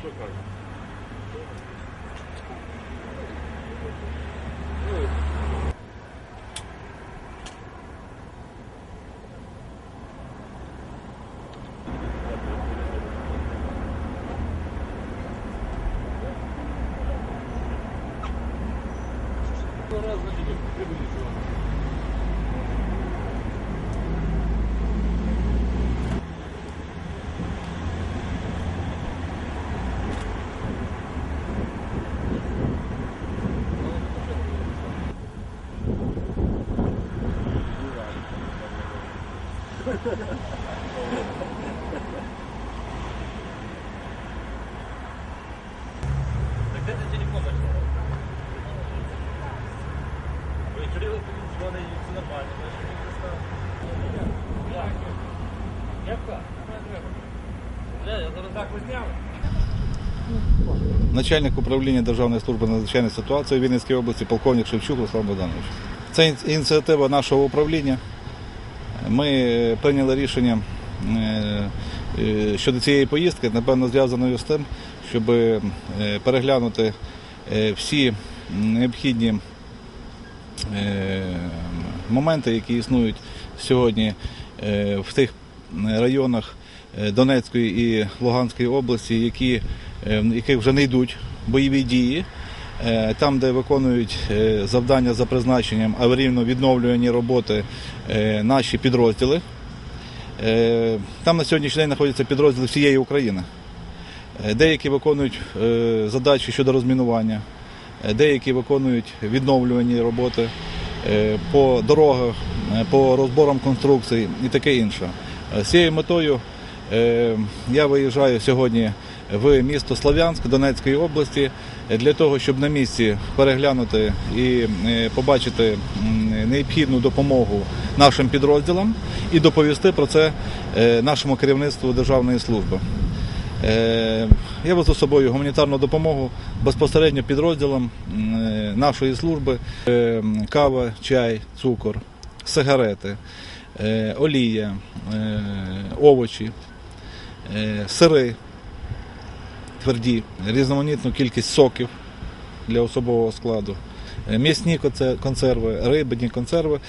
що кажуть. Раз на неделю, прибыли нормально, значить він пристав. Як так? Бля, я зараз так зняв. начальник управління Державної служби надзвичайних ситуацій у Вінницькій області, полковник Шевчук Руслан Богданович. Це ініціатива нашого управління. Ми прийняли рішення е, е, щодо цієї поїздки, напевно, зв'язаною з тим, щоб е, переглянути всі необхідні моменти, які існують сьогодні в тих районах Донецької і Луганської області, які, яких вже не йдуть бойові дії. Е, Там, де виконують е, завдання за призначенням аварійно-відновлювані роботи е, наші підрозділи. Там на сьогоднішній день знаходяться підрозділи всієї України. Деякі виконують задачі щодо розмінування, деякі виконують відновлювані роботи по дорогах, по розборам конструкцій і таке інше. З цією метою я виїжджаю сьогодні в місто Слов'янськ Донецької області е, для того, щоб на місці переглянути і е, побачити необхідну допомогу нашим підрозділам і доповісти про це е, нашому керівництву Державної служби. Е, Я везу з собою гуманітарну допомогу безпосередньо підрозділам е, нашої служби. Е, Кава, чай, цукор, сигарети, е, олія, е, овочі, е, сири тверді, різноманітну кількість соків для особового складу, е, м'ясні консерви, рибні консерви.